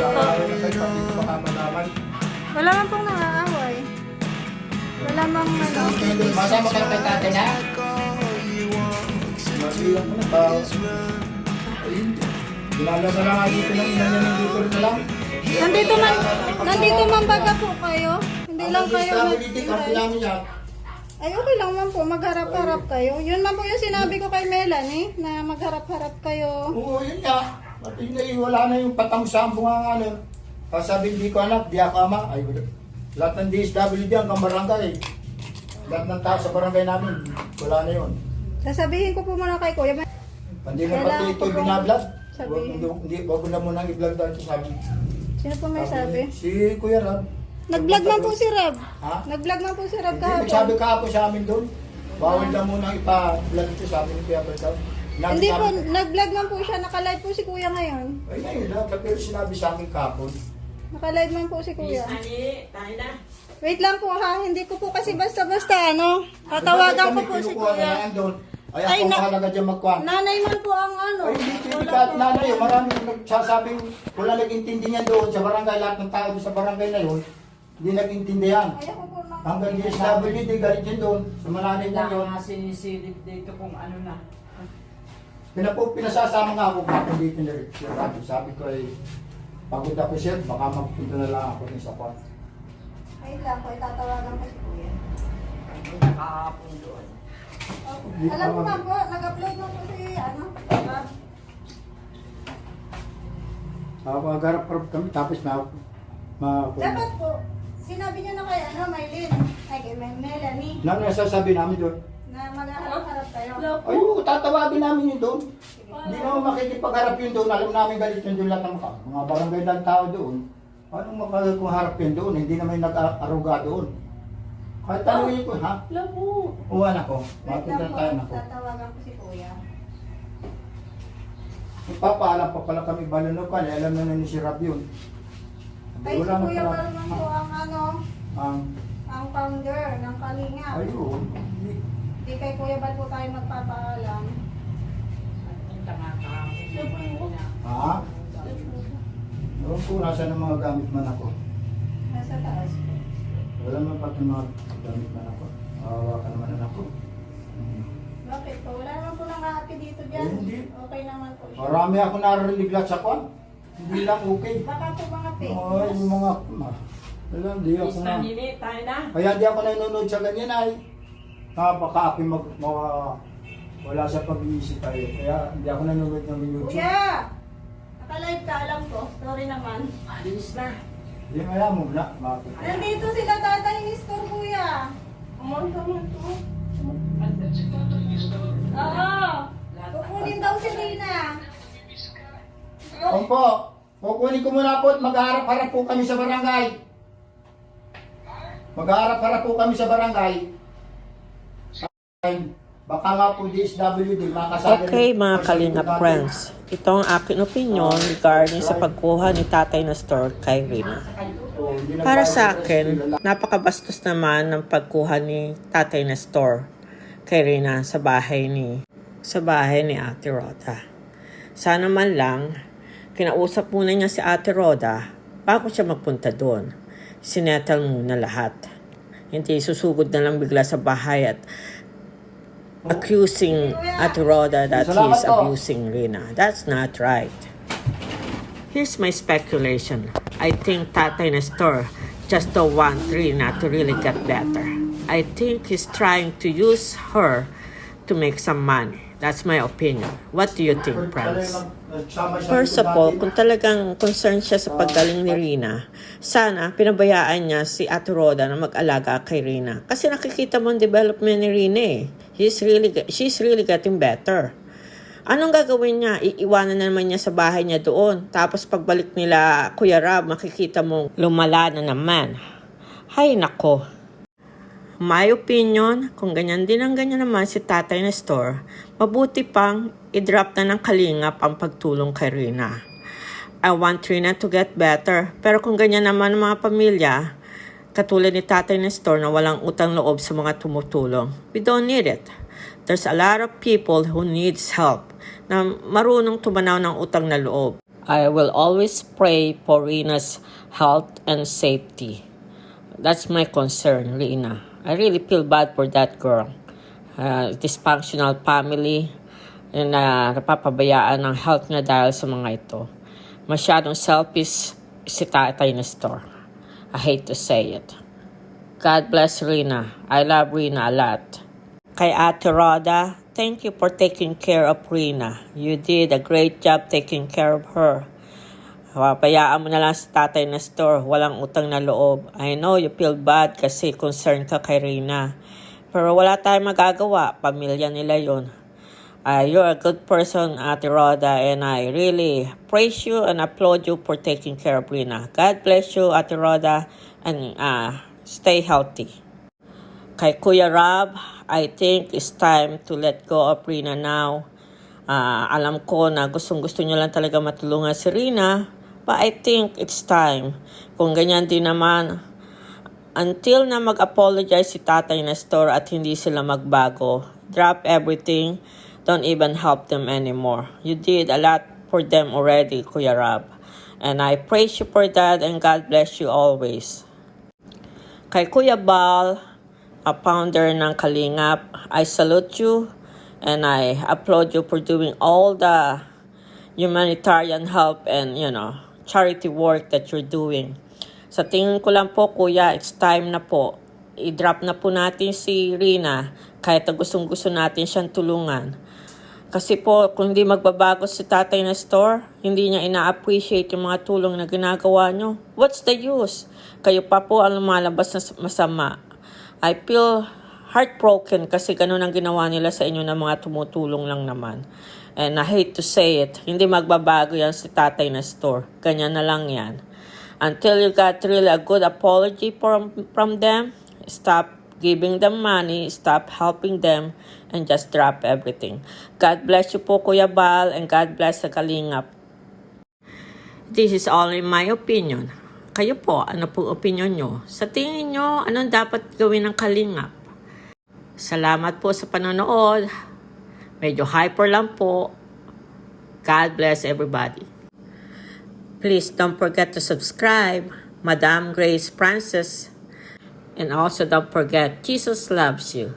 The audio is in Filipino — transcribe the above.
Wala man pong nangaaway. Wala mang ano. Masama ka kay tatay na? Mabilang ko na? Ayun. Ginala na lang dito ng ina niya ng dito na lang. Nandito man, nandito man baga po kayo. Hindi lang kayo Stability, kampi nag namin yan. Ay, okay lang man po. Magharap-harap kayo. Yun man po yung sinabi ko kay Melanie, na magharap-harap kayo. Oo, yun nga. At yun na yun, wala na yung patangsa ang bunga nga nun. Tapos sabi, hindi ko anak, di ako ama. Ay. Lahat ng DSWD ang kamarangay. Lahat ng tao sa barangay namin, wala na yun. Sasabihin ko po muna kay Kuya. Hindi na pati ito binablog. Sabihin. hindi, wag mo na munang i-vlog dahil ito sabi. Sino po may sabi? Si Kuya Rab. Nag-vlog man po si Rab. Ha? Nag-vlog man po si Rab Hindi, nagsabi kahapon. kahapon sa amin doon. Bawal na munang ipa-vlog ito sa amin ni Kuya Bertaw. Hindi po, nag-vlog man po siya. Nakalive po si Kuya ngayon. Ay, ngayon lang. Pero sinabi sa amin kahapon. Nakalive man po si Kuya. Ani, tayo na. Wait lang po ha, hindi ko po kasi basta-basta ano. Tatawagan ko po si Kuya. yan doon. Ay, Ay, ako na- mahalaga dyan magkwan. Nanay man po ang ano. Ay, hindi hindi Wala ka at po. nanay. Maraming nagsasabing wala nag-intindi niyan doon sa barangay. Lahat ng tao doon sa barangay na yun, hindi nag-intindihan. Ay, ako po na. Hanggang DSWD, galit yun doon. Sa malalay na Wala yun. nga sinisilip dito kung ano na. Pinapo, pinasasama nga ako kapag dito na rin siya. Sabi- Sabi ko ay, pagod ako siya, baka magpunta na lang ako ng sa kwan. Ay lang po, tatawagan ko si Kuya. Nakahapon doon. Oh, alam pa- na po, nag-upload na po si ano. Rab. Ako agarap-arap kami, tapos ma... ma Dapat po, sinabi niyo na kay ano, Maylin. Ay, kay Mel- Melanie. na nasasabi namin doon. Na magharap-harap kayo. Ay, oo, tatawagin namin yun doon. Hindi naman makikipagharap yun doon. Alam namin galit yun doon lahat ng mga, mga barangay ng tao doon. Anong makakaharap yun doon? Hindi naman nag-aruga doon. Kahit tanongin ko, ha? Labo. Oo, anak ko. Po, tayo, anak ko. tatawagan ko si Kuya. Magpapaalam pa pala kami balunukan. Eh, alam na na ni si Rab yun. Ay, si Kuya pala. Balman po ang ano, Ang, ang founder ng Kalinga. ayun. Hindi- Di kay Kuya Bal po tayo magpapaalam. Ha? Ewan ko, nasa ng mga gamit man ako. Nasa taas po. Wala man pati mga gamit man ako. Awa ka naman anak ko. Hmm. Bakit po? Wala naman po nang happy dito dyan. Eh, hindi. Okay naman po siya. Marami ako narinig lahat sa kwan. Hindi lang okay. Baka po mga fake news. yung mga... Ma, wala, hindi ako na... Tayo na. Kaya di ako nanonood sa ganyan ay... Ah, baka ako mag... mga, wala sa pag-iisip tayo. Kaya hindi ako nanonood ng YouTube. Kuya! Naka-live ka, alam ko. Sorry naman. Alis na. Hindi kaya mo na. Bakit? Nandito sila tatay ni Store, kuya. Kumonta mo ito. Oo. Kukunin daw si Rina. Opo, kukunin ko muna po at mag-harap-harap po kami sa barangay. Mag-harap-harap po kami sa barangay. Baka nga po DSWD, makasabi. Okay mga Kalinga friends, ito ang aking opinion regarding sa pagkuha ni Tatay Nestor kay Rina. Para sa akin, napakabastos naman ng pagkuha ni Tatay Nestor kay Rina sa bahay ni sa bahay ni Ate Rhoda. Sana man lang, kinausap muna niya si Ate Rhoda bago siya magpunta doon. Sinettle muna lahat. Hindi susugod na lang bigla sa bahay at accusing Ate Rhoda that he's abusing Rina. That's not right. Here's my speculation. I think Tatay Nestor just don't want Rina to really get better. I think he's trying to use her to make some money. That's my opinion. What do you think, Franz? First of all, kung talagang concerned siya sa paggaling ni Rina, sana pinabayaan niya si Ate Rhoda na mag-alaga kay Rina. Kasi nakikita mo ang development ni Rina eh. He's really, she's really getting better. Anong gagawin niya? Iiwanan na naman niya sa bahay niya doon. Tapos pagbalik nila Kuya Rab, makikita mo lumala na naman. Hay nako. My opinion, kung ganyan din ang ganyan naman si Tatay Nestor, mabuti pang i-drop na ng kalingap ang pagtulong kay Rina. I want Rina to get better, pero kung ganyan naman ang mga pamilya, katulad ni Tatay Nestor na walang utang loob sa mga tumutulong, we don't need it. There's a lot of people who needs help na marunong tumanaw ng utang na loob. I will always pray for Rena's health and safety. That's my concern, Rina. I really feel bad for that girl. Uh, dysfunctional family na napapabayaan ng health niya dahil sa mga ito. Masyadong selfish si Tatay Nestor. I hate to say it. God bless Rina. I love Rina a lot. Kay Ate Rhoda, thank you for taking care of Rina. You did a great job taking care of her. Papayaan mo na lang si Tatay Nestor, walang utang na loob. I know you feel bad kasi concerned ka kay Rina. Pero wala tayong magagawa, pamilya nila yon. Uh, you're a good person, Ate Rhoda, and I really praise you and applaud you for taking care of Rina. God bless you, Ate Rhoda, and uh, stay healthy. Kay Kuya Rob, I think it's time to let go of Rina now. Ah, alam ko na gustong gusto niyo lang talaga matulungan si Rina, but I think it's time. Kung ganyan din naman, until na mag-apologize si Tatay Nestor at hindi sila magbago, drop everything, don't even help them anymore. You did a lot for them already, Kuya Rob. And I praise you for that and God bless you always. Kay Kuya Bal, a founder ng Kalingap, I salute you and I applaud you for doing all the humanitarian help and, you know, charity work that you're doing. Sa tingin ko lang po, Kuya, it's time na po. I-drop na po natin si Rina kahit na gustong gusto natin siyang tulungan. Kasi po, kung hindi magbabago si tatay na store, hindi niya ina-appreciate yung mga tulong na ginagawa nyo. What's the use? Kayo pa po ang lumalabas na masama. I feel heartbroken kasi ganun ang ginawa nila sa inyo ng mga tumutulong lang naman. And I hate to say it, hindi magbabago yan si tatay na store. Ganyan na lang yan. Until you got really a good apology from, from them, stop giving them money, stop helping them, and just drop everything. God bless you po, Kuya Bal, and God bless the Kalingap. This is only my opinion. Kayo po, ano po opinion nyo? Sa tingin nyo, anong dapat gawin ng Kalingap? Salamat po sa panonood. Medyo hyper lang po. God bless everybody. Please don't forget to subscribe. Madam Grace Francis. And also don't forget, Jesus loves you.